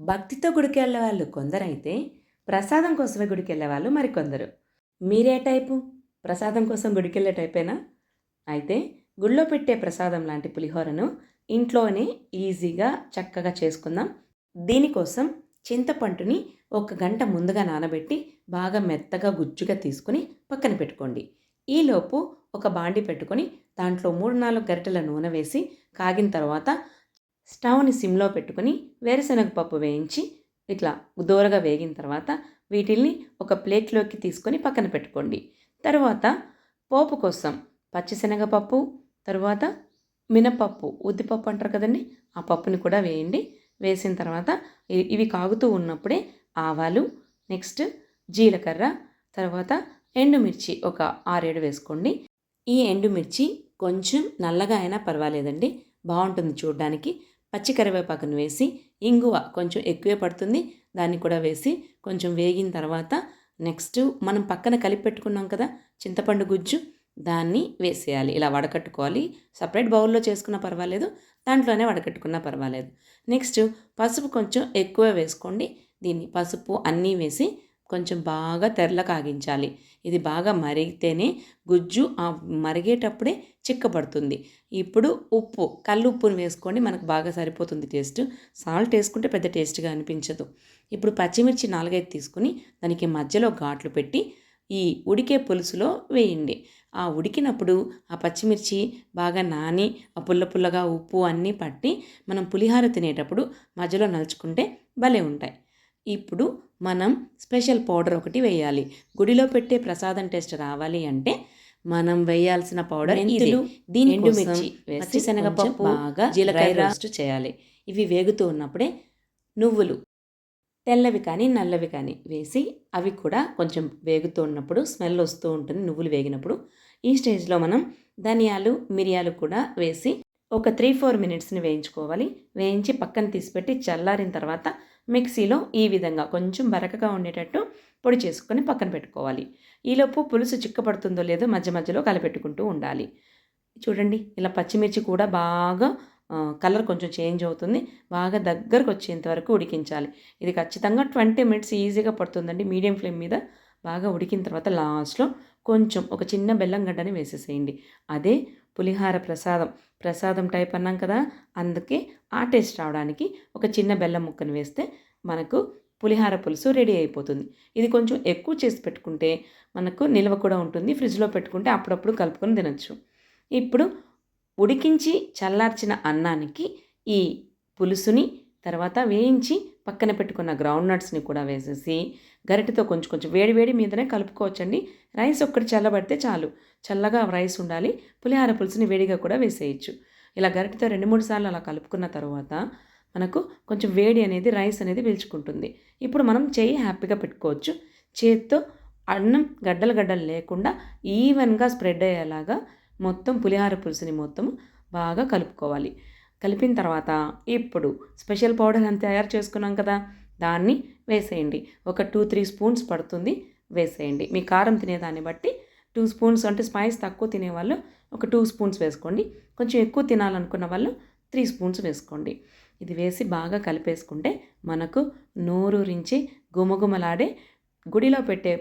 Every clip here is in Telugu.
భక్తితో గుడికి వెళ్ళే వాళ్ళు కొందరైతే ప్రసాదం కోసమే గుడికి వెళ్ళే వాళ్ళు మరికొందరు. మీరే టైపు? ప్రసాదం కోసం గుడికి వెళ్ళే టైపేనా? అయితే గుళ్ళో పెట్టే ప్రసాదం లాంటి పులిహోరను ఇంట్లోనే ఈజీగా చక్కగా చేసుకుందాం. దీనికోసం చింతపండుని ఒక గంట ముందుగా నానబెట్టి బాగా మెత్తగా గుజ్జుగా తీసుకుని పక్కన పెట్టుకోండి. ఈలోపు ఒక బాండి పెట్టుకొని దాంట్లో మూడు నాలుగు గరిటెల నూనె వేసి కాగిన తర్వాత స్టవ్ని సిమ్లో పెట్టుకుని వేరుశనగ పప్పు వేయించి ఇట్లా దూరగా వేగిన తర్వాత వీటిల్ని ఒక ప్లేట్లోకి తీసుకొని పక్కన పెట్టుకోండి. తర్వాత పోపు కోసం పచ్చిశనగపప్పు తర్వాత మినపప్పు ఉద్దిపప్పు అంటారు కదండి ఆ పప్పుని కూడా వేయండి. వేసిన తర్వాత ఇ- ఇవి కాగుతూ ఉన్నప్పుడే ఆవాలు నెక్స్ట్ జీలకర్ర తర్వాత ఎండుమిర్చి ఒక ఆరేడు వేసుకోండి. ఈ ఎండుమిర్చి కొంచెం నల్లగా అయినా పర్వాలేదండి బాగుంటుంది చూడడానికి. పచ్చి కరివేపాకును వేసి ఇంగువ కొంచెం ఎక్కువే పడుతుంది. దాన్ని కూడా వేసి కొంచెం వేగిన తర్వాత నెక్స్ట్ మనం పక్కన కలిపి పెట్టుకున్నాం కదా చింతపండు గుజ్జు దాన్ని వేసేయాలి. ఇలా వడకట్టుకోవాలి. సపరేట్ బౌల్లో చేసుకున్నా పర్వాలేదు దాంట్లోనే వడకట్టుకున్నా పర్వాలేదు. నెక్స్ట్ పసుపు కొంచెం ఎక్కువ వేసుకోండి. దీన్ని పసుపు అన్నీ వేసి కొంచెం బాగా తెరల కాగించాలి. ఇది బాగా మరిగితేనే గుజ్జు ఆ మరిగేటప్పుడే చిక్కబడుతుంది. ఇప్పుడు ఉప్పు కళ్ళు ఉప్పుని వేసుకోండి మనకు బాగా సరిపోతుంది టేస్ట్. సాల్ట్ వేసుకుంటే పెద్ద టేస్ట్గా అనిపించదు. ఇప్పుడు పచ్చిమిర్చి నాలుగైదు తీసుకుని దానికి మధ్యలో ఘాట్లు పెట్టి ఈ ఉడికే పులుసులో వేయండి. ఆ ఉడికినప్పుడు ఆ పచ్చిమిర్చి బాగా నాని ఆ పుల్ల పుల్లగా ఉప్పు అన్నీ పట్టి మనం పులిహార తినేటప్పుడు మధ్యలో నలుచుకుంటే భలే ఉంటాయి. ఇప్పుడు మనం స్పెషల్ పౌడర్ ఒకటి వేయాలి. గుడిలో పెట్టే ప్రసాదం టేస్ట్ రావాలి అంటే మనం వేయాల్సిన పౌడర్ మెంతులు, దీని వేసి పచ్చిశనగపప్పు కొంచెం బాగా జీలకర్ర రోస్ట్ చేయాలి. ఇవి వేగుతూ ఉన్నప్పుడే నువ్వులు తెల్లవి కానీ నల్లవి కానీ వేసి అవి కూడా కొంచెం వేగుతూ ఉన్నప్పుడు స్మెల్ వస్తూ ఉంటుంది నువ్వులు వేగినప్పుడు ఈ స్టేజ్లో మనం ధనియాలు మిరియాలు కూడా వేసి ఒక త్రీ ఫోర్ మినిట్స్ని వేయించుకోవాలి. వేయించి పక్కన తీసిపెట్టి చల్లారిన తర్వాత మిక్సీలో ఈ విధంగా కొంచెం బరకగా ఉండేటట్టు పొడి చేసుకొని పక్కన పెట్టుకోవాలి. ఈలోపు పులుసు చిక్కపడుతుందో లేదో మధ్య మధ్యలో కలపెట్టుకుంటూ ఉండాలి. చూడండి ఇలా పచ్చిమిర్చి కూడా బాగా కలర్ కొంచెం చేంజ్ అవుతుంది. బాగా దగ్గరకు వచ్చేంత వరకు ఉడికించాలి. ఇది ఖచ్చితంగా ట్వంటీ మినిట్స్ ఈజీగా పడుతుందండి. మీడియం ఫ్లేమ్ మీద బాగా ఉడికిన తర్వాత లాస్ట్లో కొంచెం ఒక చిన్న బెల్లం గడ్డని వేసేసేయండి. అదే పులిహార ప్రసాదం. ప్రసాదం టైప్ అన్నాం కదా అందుకే ఆ టేస్ట్ రావడానికి ఒక చిన్న బెల్లం ముక్కను వేస్తే మనకు పులిహార పులుసు రెడీ అయిపోతుంది. ఇది కొంచెం ఎక్కువ చేసి పెట్టుకుంటే మనకు నిల్వ కూడా ఉంటుంది ఫ్రిడ్జ్లో పెట్టుకుంటే అప్పుడప్పుడు కలుపుకొని తినచ్చు. ఇప్పుడు ఉడికించి చల్లార్చిన అన్నానికి ఈ పులుసుని తర్వాత వేయించి పక్కన పెట్టుకున్న గ్రౌండ్ నట్స్ని కూడా వేసేసి గరిటెతో కొంచెం కొంచెం వేడి వేడి మీదనే కలుపుకోవచ్చండి. రైస్ ఒక్కటి చల్లబడితే చాలు. చల్లగా రైస్ ఉండాలి. పులిహార పులుసుని వేడిగా కూడా వేసేయచ్చు. ఇలా గరిటెతో రెండు మూడు సార్లు అలా కలుపుకున్న తర్వాత మనకు కొంచెం వేడి అనేది రైస్ అనేది పీల్చుకుంటుంది. ఇప్పుడు మనం చేయి హ్యాపీగా పెట్టుకోవచ్చు. చేత్తో అన్నం గడ్డలు గడ్డలు లేకుండా ఈవెన్గా స్ప్రెడ్ అయ్యేలాగా మొత్తం పులిహార పులుసుని మొత్తం బాగా కలుపుకోవాలి. కలిపిన తర్వాత ఇప్పుడు స్పెషల్ పౌడర్ అని తయారు చేసుకున్నాం కదా దాన్ని వేసేయండి. ఒక టూ త్రీ స్పూన్స్ పడుతుంది వేసేయండి. మీ కారం తినేదాన్ని బట్టి టూ స్పూన్స్ అంటే స్పైస్ తక్కువ తినేవాళ్ళు ఒక టూ స్పూన్స్ వేసుకోండి. కొంచెం ఎక్కువ తినాలనుకున్న వాళ్ళు త్రీ స్పూన్స్ వేసుకోండి. ఇది వేసి బాగా కలిపేసుకుంటే మనకు నోరూరించి గుమగుమలాడే గుడిలో పెట్టే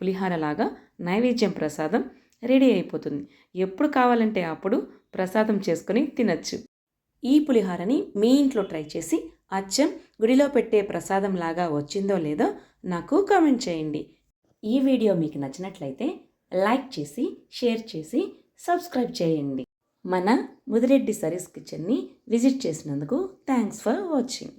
పులిహారలాగా నైవేద్యం ప్రసాదం రెడీ అయిపోతుంది. ఎప్పుడు కావాలంటే అప్పుడు ప్రసాదం చేసుకుని తినచ్చు. ఈ పులిహారని మీ ఇంట్లో ట్రై చేసి అచ్చం గుడిలో పెట్టే ప్రసాదం లాగా వచ్చిందో లేదో నాకు కామెంట్ చేయండి. ఈ వీడియో మీకు నచ్చినట్లయితే లైక్ చేసి షేర్ చేసి సబ్స్క్రైబ్ చేయండి. మన ముదిరెడ్డి సరీస్ కిచెన్ని విజిట్ చేసినందుకు థ్యాంక్స్ ఫర్ వాచింగ్.